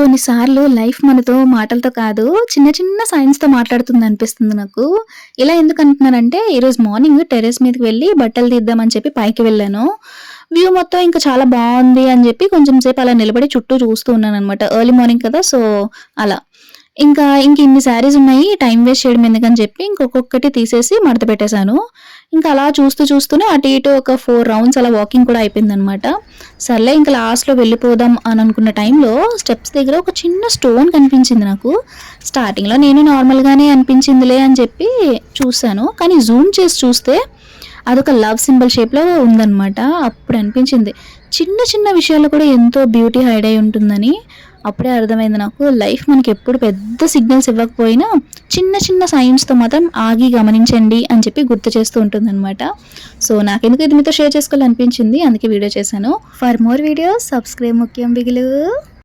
కొన్నిసార్లు లైఫ్ మనతో మాటలతో కాదు చిన్న చిన్న సైన్స్తో మాట్లాడుతుంది అనిపిస్తుంది నాకు. ఇలా ఎందుకు అంటున్నానంటే ఈరోజు మార్నింగ్ టెర్రస్ మీదకి వెళ్ళి బట్టలు తీద్దామని చెప్పి పైకి వెళ్ళాను. వ్యూ మొత్తం ఇంకా చాలా బాగుంది అని చెప్పి కొంచెం సేపు అలా నిలబడి చుట్టూ చూస్తూ ఉన్నాను అనమాట ఎర్లీ మార్నింగ్ కదా సో అలా. ఇంకా ఇంక ఇన్ని శారీస్ ఉన్నాయి టైం వేస్ట్ చేయడం ఎందుకని చెప్పి ఇంకొకటి తీసేసి మడత పెట్టేశాను. ఇంకా అలా చూస్తూ చూస్తూనే అటు ఇటు ఒక ఫోర్ రౌండ్స్ అలా వాకింగ్ కూడా అయిపోయింది అనమాట సర్లే ఇంకా లాస్ట్లో వెళ్ళిపోదాం అని అనుకున్న టైంలో స్టెప్స్ దగ్గర ఒక చిన్న స్టోన్ కనిపించింది నాకు. స్టార్టింగ్లో నేను నార్మల్గానే అనిపించిందిలే అని చెప్పి చూశాను. కానీ జూమ్ చేసి చూస్తే అదొక లవ్ సింబల్ షేప్లో ఉందన్నమాట. అప్పుడు అనిపించింది. చిన్న చిన్న విషయాలు కూడా ఎంతో బ్యూటీ హైడ్ అయి ఉంటుందని. అప్పుడే అర్థమైంది నాకు. లైఫ్ మనకి ఎప్పుడు పెద్ద సిగ్నల్స్ ఇవ్వకపోయినా చిన్న చిన్న సైన్స్తో మాత్రం ఆగి గమనించండి అని చెప్పి గుర్తు చేస్తూ ఉంటుందన్నమాట. సో నాకెందుకు ఇది మీతో షేర్ చేసుకోవాలనిపించింది? అందుకే వీడియో చేశాను. ఫర్ మోర్ వీడియోస్ సబ్స్క్రైబ్ ముఖ్యం బిగులు.